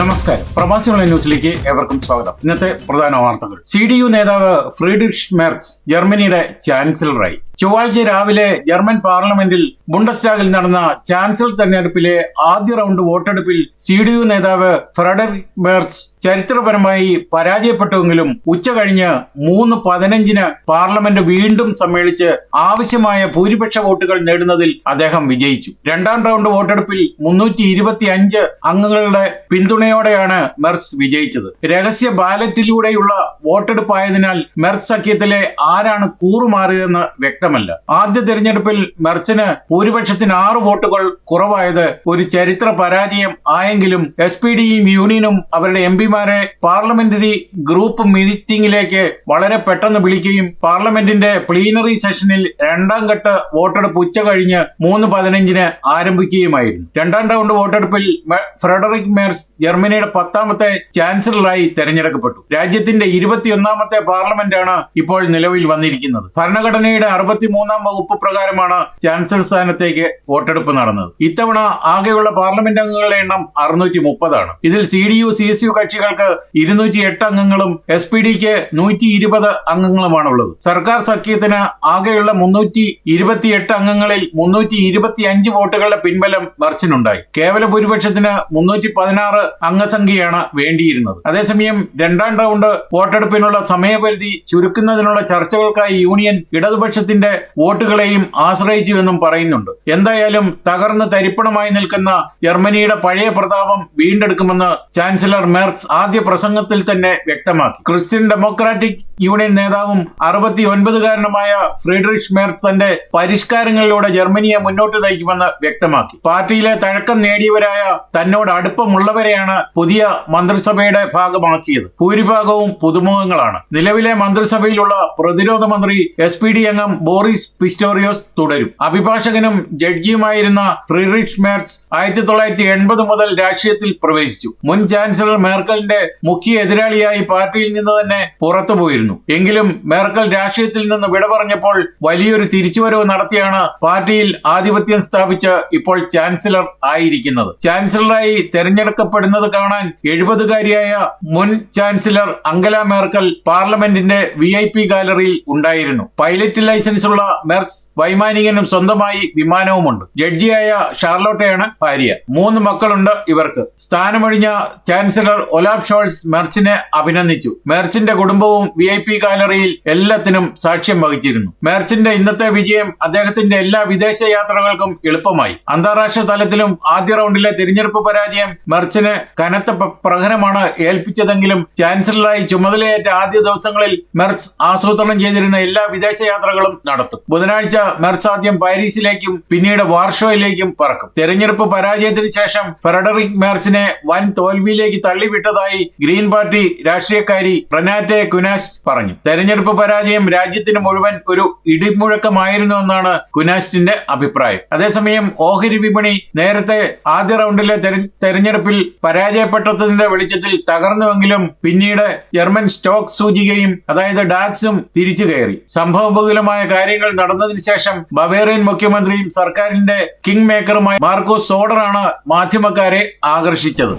നമസ്കാരം. പ്രവാസികളുടെ ന്യൂസിലേക്ക് ഏവർക്കും സ്വാഗതം. ഇന്നത്തെ പ്രധാന വാർത്തകൾ. സി ഡി യു നേതാവ് ഫ്രീഡിഷ് മെർച്ച് ജർമ്മനിയുടെ ചാൻസലറായി. ചൊവ്വാഴ്ച രാവിലെ ജർമ്മൻ പാർലമെന്റിൽ ബുണ്ടസ്റ്റാഗിൽ നടന്ന ചാൻസലർ തെരഞ്ഞെടുപ്പിലെ ആദ്യ റൗണ്ട് വോട്ടെടുപ്പിൽ സി ഡി യു നേതാവ് ഫ്രെഡറിക് ബേർസ് ചരിത്രപരമായി പരാജയപ്പെട്ടുവെങ്കിലും ഉച്ച കഴിഞ്ഞ് മൂന്ന് പതിനഞ്ചിന് പാർലമെന്റ് വീണ്ടും സമ്മേളിച്ച് ആവശ്യമായ ഭൂരിപക്ഷ വോട്ടുകൾ നേടുന്നതിൽ അദ്ദേഹം വിജയിച്ചു. രണ്ടാം റൗണ്ട് വോട്ടെടുപ്പിൽ മുന്നൂറ്റി ഇരുപത്തി അഞ്ച് അംഗങ്ങളുടെ പിന്തുണയോടെയാണ് മെർസ് വിജയിച്ചത്. രഹസ്യ ബാലറ്റിലൂടെയുള്ള വോട്ടെടുപ്പായതിനാൽ മെർസ് സഖ്യത്തിലെ ആരാണ് കൂറുമാറിയതെന്ന് വ്യക്തമല്ല ആദ്യ തെരഞ്ഞെടുപ്പിൽ മെർച്ചിന് ഭൂരിപക്ഷത്തിന് ആറ് വോട്ടുകൾ കുറവായത് ഒരു ചരിത്ര പരാജയം ആയെങ്കിലും എസ് പി ഡിയും യൂണിയനും അവരുടെ എം പിമാരെ പാർലമെന്ററി ഗ്രൂപ്പ് മീറ്റിംഗിലേക്ക് വളരെ പെട്ടെന്ന് വിളിക്കുകയും പാർലമെന്റിന്റെ പ്ലീനറി സെഷനിൽ രണ്ടാം ഘട്ട വോട്ടെടുപ്പ് ഉച്ച കഴിഞ്ഞ് മൂന്ന് പതിനഞ്ചിന് ആരംഭിക്കുകയുമായിരുന്നു. രണ്ടാം റൗണ്ട് വോട്ടെടുപ്പിൽ ഫ്രെഡറിക് മേർസ് ജർമ്മനിയുടെ പത്താമത്തെ ചാൻസലറായി തെരഞ്ഞെടുക്കപ്പെട്ടു. രാജ്യത്തിന്റെ ഇരുപത്തിയൊന്നാമത്തെ പാർലമെന്റാണ് ഇപ്പോൾ നിലവിൽ വന്നിരിക്കുന്നത്. ഭരണഘടനയുടെ അറുപത്തിമൂന്നാം വകുപ്പ് പ്രകാരമാണ് ചാൻസലർ സ്ഥാനത്തേക്ക് വോട്ടെടുപ്പ് നടന്നത്. ഇത്തവണ ആകെയുള്ള പാർലമെന്റ് അംഗങ്ങളുടെ എണ്ണം അറുന്നൂറ്റി മുപ്പതാണ് ഇതിൽ C D U C S U കക്ഷികൾക്ക് ഇരുന്നൂറ്റി എട്ട് അംഗങ്ങളും എസ് പി ഡിക്ക് നൂറ്റി ഇരുപത് അംഗങ്ങളുമാണുള്ളത്. സർക്കാർ സഖ്യത്തിന് ആകെയുള്ള മുന്നൂറ്റി ഇരുപത്തിയെട്ട് അംഗങ്ങളിൽ മുന്നൂറ്റി ഇരുപത്തി അഞ്ച് വോട്ടുകളുടെ പിൻബലം മർച്ചിനുണ്ടായി കേവല ഭൂരിപക്ഷത്തിന് മുന്നൂറ്റി പതിനാറ് അംഗസംഖ്യയാണ് വേണ്ടിയിരുന്നത്. അതേസമയം രണ്ടാം റൗണ്ട് വോട്ടെടുപ്പിനുള്ള സമയപരിധി ചുരുക്കുന്നതിനുള്ള ചർച്ചകൾക്കായി യൂണിയൻ ഇടതുപക്ഷത്തിന്റെ വോട്ടുകളെയും ആശ്രയിച്ചുവെന്നും പറയുന്നുണ്ട്. എന്തായാലും തകർന്ന് തരിപ്പണമായി നിൽക്കുന്ന ജർമ്മനിയുടെ പഴയ പ്രതാപം വീണ്ടെടുക്കുമെന്ന് ചാൻസലർ മെർസ് ആദ്യ പ്രസംഗത്തിൽ തന്നെ വ്യക്തമാക്കി. ക്രിസ്ത്യൻ ഡെമോക്രാറ്റിക് യൂണിയൻ നേതാവും അറുപത്തി ഒൻപതുകാരനുമായ ഫ്രീഡറിഷ് മെർസ് തന്റെ പരിഷ്കാരങ്ങളിലൂടെ ജർമ്മനിയെ മുന്നോട്ട് നയിക്കുമെന്ന് വ്യക്തമാക്കി. പാർട്ടിയിലെ തഴക്കം നേടിയവരായ തന്നോട് അടുപ്പമുള്ളവരെയാണ് പുതിയ മന്ത്രിസഭയുടെ ഭാഗമാക്കിയത്. ഭൂരിഭാഗവും പുതുമുഖങ്ങളാണ്. നിലവിലെ മന്ത്രിസഭയിലുള്ള പ്രതിരോധ മന്ത്രി എസ് പി ഡി അംഗം ബോറിസ് പിസ്റ്റോറിയോസ് തുടരും. അഭിഭാഷകനും ജഡ്ജിയുമായിരുന്ന ഫ്രീറിഷ് മേർസ് ആയിരത്തി തൊള്ളായിരത്തി എൺപത് മുതൽ രാഷ്ട്രീയത്തിൽ പ്രവേശിച്ചു. മുൻ ചാൻസലർ മേർക്കലിന്റെ മുഖ്യ എതിരാളിയായി പാർട്ടിയിൽ നിന്ന് തന്നെ പുറത്തുപോയിരുന്നു. എങ്കിലും മേർക്കൽ രാഷ്ട്രീയത്തിൽ നിന്ന് വിട പറഞ്ഞപ്പോൾ വലിയൊരു തിരിച്ചുവരവ് നടത്തിയാണ് പാർട്ടിയിൽ ആധിപത്യം സ്ഥാപിച്ച ഇപ്പോൾ ചാൻസലർ ആയിരിക്കുന്നത്. ചാൻസലറായി തെരഞ്ഞെടുക്കപ്പെടുന്നത് കാണാൻ എഴുപതുകാരിയായ മുൻ ചാൻസലർ അങ്കല മേർക്കൽ പാർലമെന്റിന്റെ വി ഐ പി ഗാലറിയിൽ ഉണ്ടായിരുന്നു. പൈലറ്റ് ലൈസൻസ് ഉള്ള മെർസ് വൈമാനികനും സ്വന്തമായി വിമാനവുമുണ്ട്. ജഡ്ജിയായ ഷാർലോട്ടയാണ് ഭാര്യ. മൂന്ന് മക്കളുണ്ട് ഇവർക്ക്. സ്ഥാനമൊഴിഞ്ഞ ചാൻസലർ ഒലാബ് ഷോൾസ് മെർച്ചിനെ അഭിനന്ദിച്ചു. മെർച്ചിന്റെ കുടുംബവും വി ഐ പി ഗാലറിയിൽ എല്ലാത്തിനും സാക്ഷ്യം വഹിച്ചിരുന്നു. മെർച്ചിന്റെ ഇന്നത്തെ വിജയം അദ്ദേഹത്തിന്റെ എല്ലാ വിദേശ യാത്രകൾക്കും എളുപ്പമായി. അന്താരാഷ്ട്ര തലത്തിലും ആദ്യ റൗണ്ടിലെ തിരഞ്ഞെടുപ്പ് പരാജയം മെർച്ചിന് കനത്ത പ്രഹരമാണ് ഏൽപ്പിച്ചതെങ്കിലും ചാൻസലറായി ചുമതലയേറ്റ ആദ്യ ദിവസങ്ങളിൽ മെർച്ച് ആസൂത്രണം ചെയ്തിരുന്ന എല്ലാ വിദേശ യാത്രകളും നടത്തും. ബുധനാഴ്ച മെർസാദ്യം പാരീസിലേക്കും പിന്നീട് വാർഷോയിലേക്കും പറക്കും. തെരഞ്ഞെടുപ്പ് പരാജയത്തിന് ശേഷം ഫെഡറിക് മെർസിനെ വൻ തോൽവിയിലേക്ക് തള്ളിവിട്ടതായി ഗ്രീൻ പാർട്ടി രാഷ്ട്രീയക്കാരി പ്രനാറ്റെ കുനാസ് പറഞ്ഞു. തെരഞ്ഞെടുപ്പ് പരാജയം രാജ്യത്തിന് മുഴുവൻ ഒരു ഇടിമുഴക്കമായിരുന്നു എന്നാണ് കുനാസ്റ്റിന്റെ അഭിപ്രായം. അതേസമയം ഓഹരി വിപണി നേരത്തെ ആദ്യ റൗണ്ടിലെ തെരഞ്ഞെടുപ്പിൽ പരാജയപ്പെട്ടതിന്റെ വെളിച്ചത്തിൽ തകർന്നുവെങ്കിലും പിന്നീട് ജർമ്മൻ സ്റ്റോക്ക് സൂചികയും അതായത് ഡാക്സും തിരിച്ചു കയറി. സംഭവബഹുലമായ കാര്യങ്ങൾ നടന്നതിന് ശേഷം ബവേറിയൻ മുഖ്യമന്ത്രിയും സർക്കാരിന്റെ കിങ് മേക്കറുമായ മാർക്കോസ് സോഡറാണ് മാധ്യമക്കാരെ ആകർഷിച്ചത്.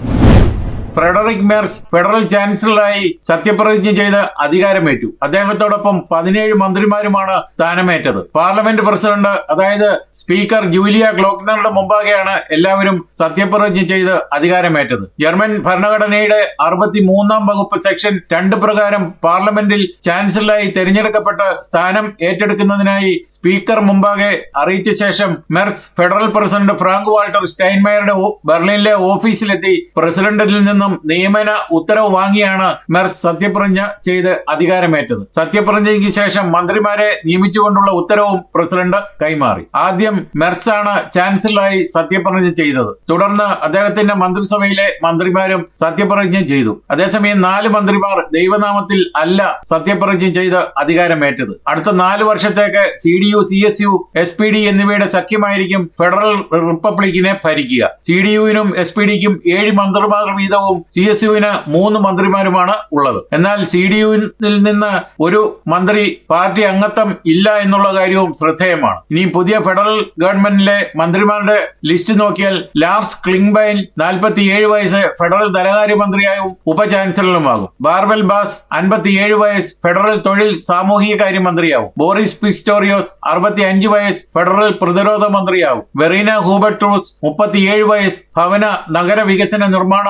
ഫ്രെഡറിക് മെർസ് ഫെഡറൽ ചാൻസലറായി സത്യപ്രതിജ്ഞ ചെയ്ത് അധികാരമേറ്റു. അദ്ദേഹത്തോടൊപ്പം പതിനേഴ് മന്ത്രിമാരുമാണ് സ്ഥാനമേറ്റത്. പാർലമെന്റ് പ്രസിഡന്റ് അതായത് സ്പീക്കർ ജൂലിയ ഗ്ലോക്നറുടെ മുമ്പാകെയാണ് എല്ലാവരും സത്യപ്രതിജ്ഞ ചെയ്ത് അധികാരമേറ്റത്. ജർമ്മൻ ഭരണഘടനയുടെ അറുപത്തി മൂന്നാം വകുപ്പ് സെക്ഷൻ രണ്ട് പ്രകാരം പാർലമെന്റിൽ ചാൻസലറായി തെരഞ്ഞെടുക്കപ്പെട്ട് സ്ഥാനം ഏറ്റെടുക്കുന്നതിനായി സ്പീക്കർ മുമ്പാകെ അറിയിച്ച ശേഷം Merz federal president Frank Walter സ്റ്റൈൻമയറുടെ ബെർലിനിലെ ഓഫീസിലെത്തി പ്രസിഡന്റിൽ നിന്നും നിയമന ഉത്തരവ് വാങ്ങിയാണ് മെർ സത്യപ്രതിജ്ഞ ചെയ്ത് അധികാരമേറ്റത്. സത്യപ്രതിജ്ഞയ്ക്ക് ശേഷം മന്ത്രിമാരെ നിയമിച്ചുകൊണ്ടുള്ള ഉത്തരവും പ്രസിഡന്റ് കൈമാറി. ആദ്യം മെർസാണ് ചാൻസലറായി സത്യപ്രതിജ്ഞ ചെയ്തത്. തുടർന്ന് അദ്ദേഹത്തിന്റെ മന്ത്രിസഭയിലെ മന്ത്രിമാരും സത്യപ്രതിജ്ഞ ചെയ്തു. അതേസമയം നാല് മന്ത്രിമാർ ദൈവനാമത്തിൽ അല്ല സത്യപ്രതിജ്ഞ ചെയ്ത് അധികാരമേറ്റത്. അടുത്ത നാല് വർഷത്തേക്ക് C D U C S U S P D എന്നിവയുടെ സഖ്യമായിരിക്കും ഫെഡറൽ റിപ്പബ്ലിക്കിനെ ഭരിക്കുക. സി ഡി യുവിനും എസ് പി ഡിക്കും ഏഴ് മന്ത്രിമാർ വീതവും വിഭാഗവും സി എസ് യുവിന് മൂന്ന് മന്ത്രിമാരുമാണ് ഉള്ളത്. എന്നാൽ സി ഡി യുവിൽ നിന്ന് ഒരു മന്ത്രി പാർട്ടി അംഗത്വം ഇല്ല എന്നുള്ള കാര്യവും ശ്രദ്ധേയമാണ്. ഇനി പുതിയ ഫെഡറൽ ഗവൺമെന്റിലെ മന്ത്രിമാരുടെ ലിസ്റ്റ് നോക്കിയാൽ ലാർസ് ക്ലിംഗ്ബൈൻ നാൽപ്പത്തിയേഴ് വയസ്സ് ഫെഡറൽ ധനകാര്യമന്ത്രിയായും ഉപചാൻസലറുമാകും. ബാർബൽ ബാസ് അൻപത്തിയേഴ് വയസ്സ് ഫെഡറൽ തൊഴിൽ സാമൂഹിക കാര്യ കാര്യമന്ത്രിയാവും. ബോറിസ് പിസ്റ്റോറിയോസ് അറുപത്തി അഞ്ച് വയസ്സ് ഫെഡറൽ പ്രതിരോധ മന്ത്രിയാവും. വെറീന ഹൂബർട്രൂസ് മുപ്പത്തിയേഴ് വയസ്സ് ഭവന നഗര വികസന നിർമ്മാണ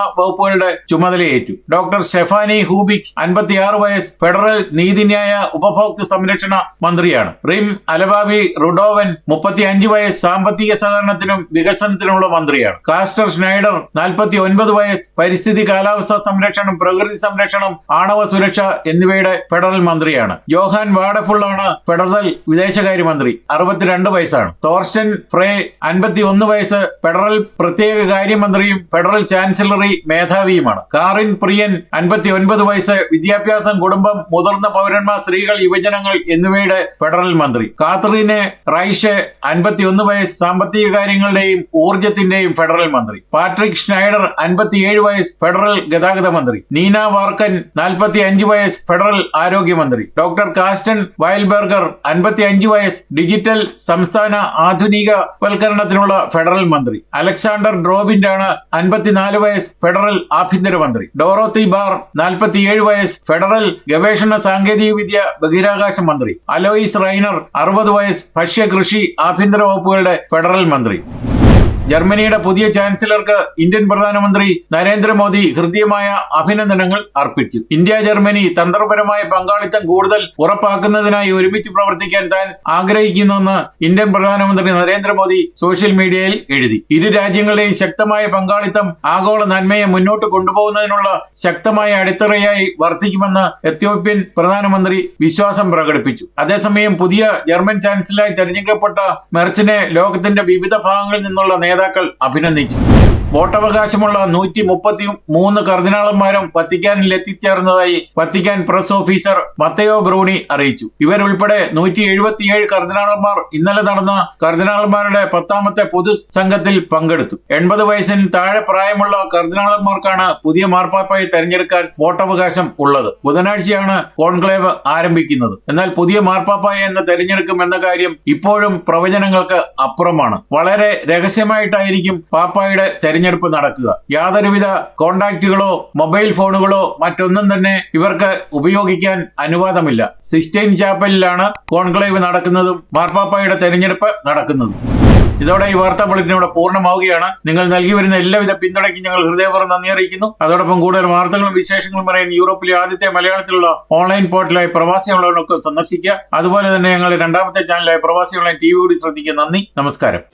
വകുപ്പുകളുടെ ചുമതലയേറ്റു ഡോക്ടർ ഷെഫാനി ഹൂബിക് അൻപത്തിയാറ് വയസ്സ് ഫെഡറൽ നീതിന്യായ ഉപഭോക്തൃ സംരക്ഷണ മന്ത്രിയാണ്. റിം അലബാബി റുഡോവൻ മുപ്പത്തി അഞ്ച് വയസ്സ് സാമ്പത്തിക സഹകരണത്തിനും വികസനത്തിനുമുള്ള മന്ത്രിയാണ്. കാസ്റ്റർ സ്നൈഡർ നാൽപ്പത്തി ഒൻപത് വയസ്സ് പരിസ്ഥിതി കാലാവസ്ഥാ സംരക്ഷണം പ്രകൃതി സംരക്ഷണം ആണവ സുരക്ഷ എന്നിവയുടെ ഫെഡറൽ മന്ത്രിയാണ്. ജോഹാൻ വാഡഫുള്ളാണ് ഫെഡറൽ വിദേശകാര്യമന്ത്രി അറുപത്തിരണ്ട് വയസ്സാണ്. തോർസ്റ്റൻ ഫ്രേ അൻപത്തി ഒന്ന് വയസ്സ് ഫെഡറൽ പ്രത്യേക കാര്യമന്ത്രിയും ഫെഡറൽ ചാൻസലറി മേധാവിയുമാണ് കാറിൻ പ്രിയൻ അൻപത്തി ഒൻപത് വയസ്സ് വിദ്യാഭ്യാസം കുടുംബം മുതിർന്ന പൗരന്മാർ സ്ത്രീകൾ യുവജനങ്ങൾ എന്നിവയുടെ ഫെഡറൽ മന്ത്രി. കാത്രീന് റൈഷ് അൻപത്തി ഒന്ന് വയസ്സ് സാമ്പത്തിക കാര്യങ്ങളുടെയും ഊർജത്തിന്റെയും ഫെഡറൽ മന്ത്രി. പാട്രിക് ഷ്നൈഡർ അൻപത്തിയേഴ് വയസ്സ് ഫെഡറൽ ഗതാഗത മന്ത്രി. നീന വാർക്കൻ നാൽപ്പത്തി അഞ്ച് വയസ്സ് ഫെഡറൽ ആരോഗ്യമന്ത്രി ഡോക്ടർ കാസ്റ്റൻ വയൽബർഗർ അൻപത്തി അഞ്ച് വയസ്സ് ഡിജിറ്റൽ സംസ്ഥാന ആധുനികവൽക്കരണത്തിനുള്ള ഫെഡറൽ മന്ത്രി. അലക്സാണ്ടർ ഡ്രോബിന്റാണ് അൻപത്തിനാല് വയസ്സ് ഫെഡറൽ ആഭ്യന്തരമന്ത്രി. ഡോറോത്തി ബാർ നാൽപ്പത്തിയേഴ് വയസ്സ് ഫെഡറൽ ഗവേഷണ സാങ്കേതിക വിദ്യ ബഹിരാകാശ മന്ത്രി. അലോയിസ് റൈനർ അറുപത് വയസ്സ് ഭക്ഷ്യ കൃഷി ആഭ്യന്തര വകുപ്പുകളുടെ ഫെഡറൽ മന്ത്രി. ജർമ്മനിയുടെ പുതിയ ചാൻസലർക്ക് ഇന്ത്യൻ പ്രധാനമന്ത്രി നരേന്ദ്രമോദി ഹൃദ്യമായ അഭിനന്ദനങ്ങൾ അർപ്പിച്ചു. ഇന്ത്യ ജർമ്മനി തന്ത്രപരമായ പങ്കാളിത്തം കൂടുതൽ ഉറപ്പാക്കുന്നതിനായി ഒരുമിച്ച് പ്രവർത്തിക്കാൻ താൻ ആഗ്രഹിക്കുന്നുവെന്ന് ഇന്ത്യൻ പ്രധാനമന്ത്രി നരേന്ദ്രമോദി സോഷ്യൽ മീഡിയയിൽ എഴുതി. ഇരു രാജ്യങ്ങളുടെയും ശക്തമായ പങ്കാളിത്തം ആഗോള നന്മയെ മുന്നോട്ട് കൊണ്ടുപോകുന്നതിനുള്ള ശക്തമായ അടിത്തറയായി വർദ്ധിക്കുമെന്ന് എത്യോപ്യൻ പ്രധാനമന്ത്രി വിശ്വാസം പ്രകടിപ്പിച്ചു. അതേസമയം പുതിയ ജർമ്മൻ ചാൻസലറായി തെരഞ്ഞെടുക്കപ്പെട്ട മെർച്ചിനെ ലോകത്തിന്റെ വിവിധ ഭാഗങ്ങളിൽ നിന്നുള്ള നേതാക്കൾ അഭിനന്ദിച്ചു വോട്ടവകാശമുള്ള നൂറ്റി മുപ്പത്തി മൂന്ന് കർദിനാളന്മാരും വത്തിക്കാനിൽ എത്തിച്ചേർന്നതായി Vatican press officer Matteo Bruni അറിയിച്ചു. ഇവരുൾപ്പെടെ നൂറ്റി എഴുപത്തിയേഴ് കർദിനാളന്മാർ ഇന്നലെ നടന്ന കർദിനാളന്മാരുടെ പത്താമത്തെ പൊതുസംഘത്തിൽ പങ്കെടുത്തു. എൺപത് വയസ്സിന് താഴെ പ്രായമുള്ള കർദിനാളന്മാർക്കാണ് പുതിയ മാർപ്പാപ്പായി തെരഞ്ഞെടുക്കാൻ വോട്ടവകാശം ഉള്ളത്. ബുധനാഴ്ചയാണ് കോൺക്ലേവ് ആരംഭിക്കുന്നത്. എന്നാൽ പുതിയ മാർപ്പാപ്പായ എന്ന് തെരഞ്ഞെടുക്കും എന്ന കാര്യം ഇപ്പോഴും പ്രവചനങ്ങൾക്ക് അപ്പുറമാണ്. വളരെ രഹസ്യമായിട്ടായിരിക്കും പാപ്പായുടെ തെരഞ്ഞെടുപ്പ് നടക്കുക. യാതൊരുവിധ കോണ്ടാക്റ്റുകളോ മൊബൈൽ ഫോണുകളോ മറ്റൊന്നും തന്നെ ഇവർക്ക് ഉപയോഗിക്കാൻ അനുവാദമില്ല. സിസ്റ്റൈൻ ചാപ്പലിലാണ് കോൺക്ലേവ് നടക്കുന്നതും മാർപ്പാപ്പയുടെ തെരഞ്ഞെടുപ്പ് നടക്കുന്നതും. ഇതോടെ ഈ വാർത്താ ബുള്ളറ്റിൻ ഇവിടെ പൂർണമാവുകയാണ്. നിങ്ങൾ നൽകി വരുന്ന എല്ലാവിധ പിന്തുണയ്ക്കും ഞങ്ങൾ ഹൃദയപൂർവം നന്ദി അറിയിക്കുന്നു. അതോടൊപ്പം കൂടുതൽ വാർത്തകളും വിശേഷങ്ങളും പറയാൻ യൂറോപ്പിലെ ആദ്യത്തെ മലയാളത്തിലുള്ള ഓൺലൈൻ പോർട്ടലായ പ്രവാസി ഓൺലൈനൊക്കെ സന്ദർശിക്കുക. അതുപോലെ തന്നെ ഞങ്ങളുടെ രണ്ടാമത്തെ ചാനലായ പ്രവാസി ഓൺലൈൻ ടി വി കൂടി ശ്രദ്ധിക്കുക. നന്ദി. നമസ്കാരം.